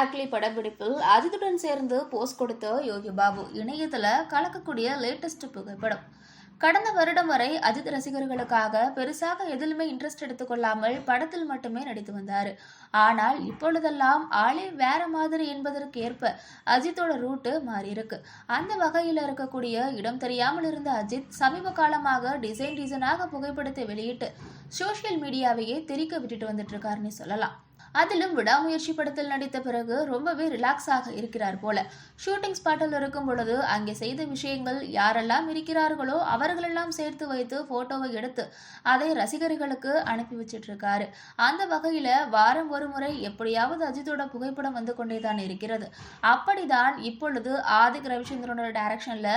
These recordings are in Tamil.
அக்லி படப்பிடிப்பில் அஜித்துடன் சேர்ந்து போஸ்ட் கொடுத்த யோகி பாபு இணையத்தில் கலக்கக்கூடிய லேட்டஸ்ட் புகைப்படம். கடந்த வருடம் வரை அஜித் ரசிகர்களுக்காக பெருசாக எதிலுமே இன்ட்ரெஸ்ட் எடுத்துக்கொள்ளாமல் படத்தில் மட்டுமே நடித்து வந்தார். ஆனால் இப்பொழுதெல்லாம் ஆளே வேற மாதிரி என்பதற்கு ஏற்ப அஜித்தோட ரூட்டு மாறியிருக்கு அந்த வகையில் இருக்கக்கூடிய இடம் தெரியாமல் இருந்த அஜித் சமீப காலமாக டிசைன் டிசைனாக புகைப்படத்தை வெளியிட்டு சோஷியல் மீடியாவையே திரிக்க விட்டுட்டு வந்துட்டு இருக்காருன்னு சொல்லலாம். அதிலும் விடாமுயற்சி படத்தில் நடித்த பிறகு ரொம்பவே ரிலாக்ஸாக இருக்கிறார் போல. ஷூட்டிங் ஸ்பாட்டில் இருக்கும் பொழுது அங்கே செய்த விஷயங்கள் யாரெல்லாம் இருக்கிறார்களோ அவர்களெல்லாம் சேர்த்து வைத்து போட்டோவை எடுத்து அதை ரசிகர்களுக்கு அனுப்பி வச்சிட்டு இருக்காரு அந்த வகையில வாரம் ஒரு முறை எப்படியாவது அஜித்தோட புகைப்படம் வந்து கொண்டே தான் இருக்கிறது. அப்படிதான் இப்பொழுது ஆதிக் ரவிச்சந்திரனோட டைரக்ஷன்ல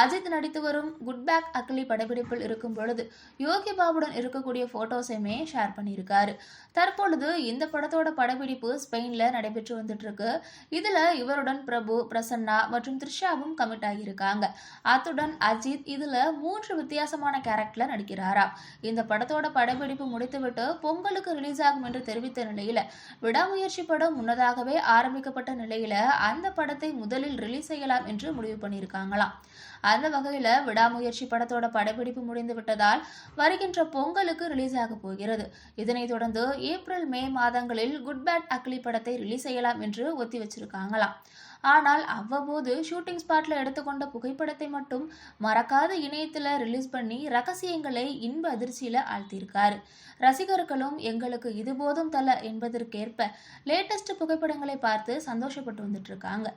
அஜித் நடித்து வரும் குட் பேக் அக்லி படப்பிடிப்பில் இருக்கும் பொழுது யோகி பாபுடன் இருக்கக்கூடிய போட்டோஸையுமே ஷேர் பண்ணியிருக்காரு. தற்பொழுது இந்த படத்தோட படத்தோட படப்பிடிப்பு ஸ்பெயின்ல நடைபெற்று வந்துட்டு இருக்கு இதுல இவருடன் பிரபு பிரசன்னா மற்றும் த்ரிஷாவும் கமிட் ஆகியிருக்காங்க. அத்துடன் அஜித் இதுல மூன்று வித்தியாசமான கேரக்டர்ல நடிக்கிறாரா. இந்த படத்தோட படப்பிடிப்பு முடித்துவிட்டு பொங்கலுக்கு ரிலீஸ் ஆகும் என்று தெரிவித்த நிலையில விடாமுயற்சி படம் முன்னதாகவே ஆரம்பிக்கப்பட்ட நிலையில அந்த படத்தை முதலில் ரிலீஸ் செய்யலாம் என்று முடிவு பண்ணியிருக்காங்களாம். அந்த வகையில விடாமுயற்சி படத்தோட படப்பிடிப்பு முடிந்து விட்டதால் வருகின்ற பொங்கலுக்கு ரிலீஸ் ஆக போகிறது. இதனைத் தொடர்ந்து ஏப்ரல் மே மாதங்களில் குட் பேட் அக்லி படத்தை ரிலீஸ் செய்யலாம் என்று ஒத்தி வச்சிருக்காங்களாம். ஆனால் அவ்வப்போது ஷூட்டிங் ஸ்பாட்ல எடுத்துக்கொண்ட புகைப்படத்தை மட்டும் மறக்காத இணையத்துல ரிலீஸ் பண்ணி ரகசியங்களை இன்ப அதிர்ச்சியில ஆழ்த்தியிருக்காரு. ரசிகர்களும் எங்களுக்கு இது போதும் தல என்பதற்கேற்ப லேட்டஸ்ட் புகைப்படங்களை பார்த்து சந்தோஷப்பட்டு வந்துட்டு இருக்காங்க.